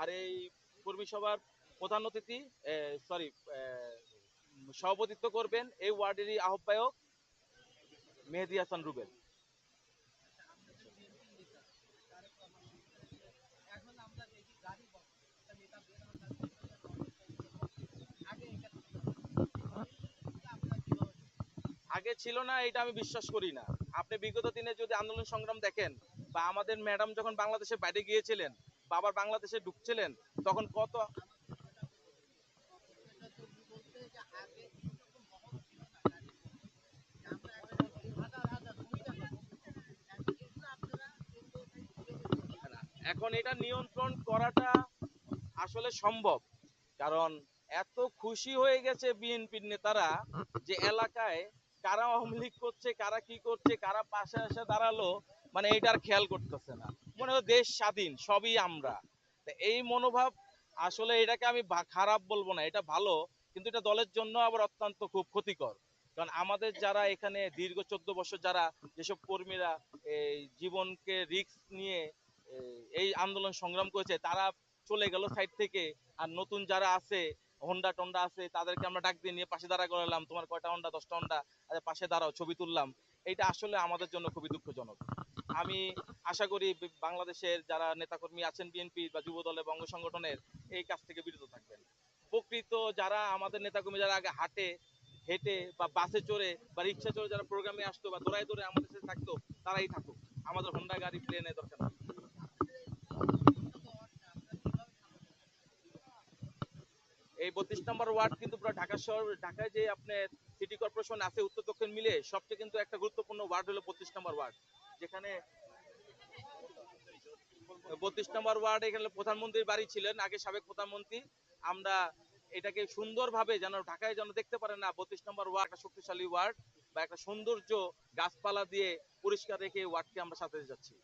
আর এই কর্মী সভার প্রধান অতিথি সরি সভাপতিত্ব করবেন এই ওয়ার্ডেরই আহ্বায়ক মেহেদি হাসান রুবেল। আগে ছিল না এটা আমি বিশ্বাস করি না। আপনি বিগত দিনে যদি আন্দোলন সংগ্রাম দেখেন বা আমাদের ম্যাডাম যখন বাংলাদেশের বাইরে গিয়েছিলেন বা আবার বাংলাদেশে ঢুকছিলেন, তখন কত এখন এটা নিয়ন্ত্রণ করাটা আসলে সম্ভব, কারণ এত খুশি হয়ে গেছে বিএনপির নেতারা যে এলাকায় কারা আওয়ামী করছে, কারা কি করছে, কারা পাশে এসে দাঁড়াল মানে এটার খেয়াল করতেছে না। মনে হয় দেশ স্বাধীন, সবই আমরা। এই মনোভাব আসলে এটাকে আমি খারাপ বলব না, এটা ভালো, কিন্তু এটা দলের জন্য আবার অত্যন্ত খুব ক্ষতিকর। কারণ আমাদের যারা এখানে দীর্ঘ চোদ্দ বছর যারা যেসব কর্মীরা এই জীবনকে রিস্ক নিয়ে এই- এই আন্দোলন সংগ্রাম করেছে, তারা চলে গেল সাইড থেকে। আর নতুন যারা আছে হোন্ডা টন্ডা আছে, তাদেরকে আমরা ডাক দিয়ে নিয়ে পাশে দাঁড়া করালাম। তোমার কয়টা হন্ডা দশটা হোন্ডা আচ্ছা পাশে দাঁড়াও, ছবি তুললাম। এটা আসলে আমাদের জন্য খুবই দুঃখজনক। আমি আশা করি বাংলাদেশের যারা নেতাকর্মী আছেন বিএনপি বা যুব দলের বঙ্গ সংগঠনের এই কাজ থেকে বিরত থাকবেন। প্রকৃত যারা আমাদের নেতাকর্মী যারা আগে হাঁটে, হেঁটে বা বাসে চড়ে বা রিক্সা চড়ে যারা প্রোগ্রামে আসতো বা দৌড়ায় দৌড়ে আমাদের সাথে থাকতো, তারাই থাকুক। আমাদের হোন্ডা গাড়ি প্লেনে দরকার এই বত্রিশ নম্বর ওয়ার্ড কিন্তু পুরো ঢাকা শহর, ঢাকায় যে আপনার সিটি কর্পোরেশন আছে উত্তর দক্ষিণ মিলে, সবচেয়ে কিন্তু একটা গুরুত্বপূর্ণ ওয়ার্ড হলো বত্রিশ নম্বর ওয়ার্ড। যেখানে বত্রিশ নম্বর ওয়ার্ড এখানে প্রধানমন্ত্রীর বাড়ি ছিলেন, আগে সাবেক প্রধানমন্ত্রী। আমরা এটাকে সুন্দরভাবে যেন ঢাকায় যেন দেখতে পারে না, বত্রিশ নম্বর ওয়ার্ড একটা শক্তিশালী ওয়ার্ড বা একটা সৌন্দর্য গাছপালা দিয়ে পরিষ্কার রেখে ওয়ার্ডকে আমরা সাথে যাচ্ছি।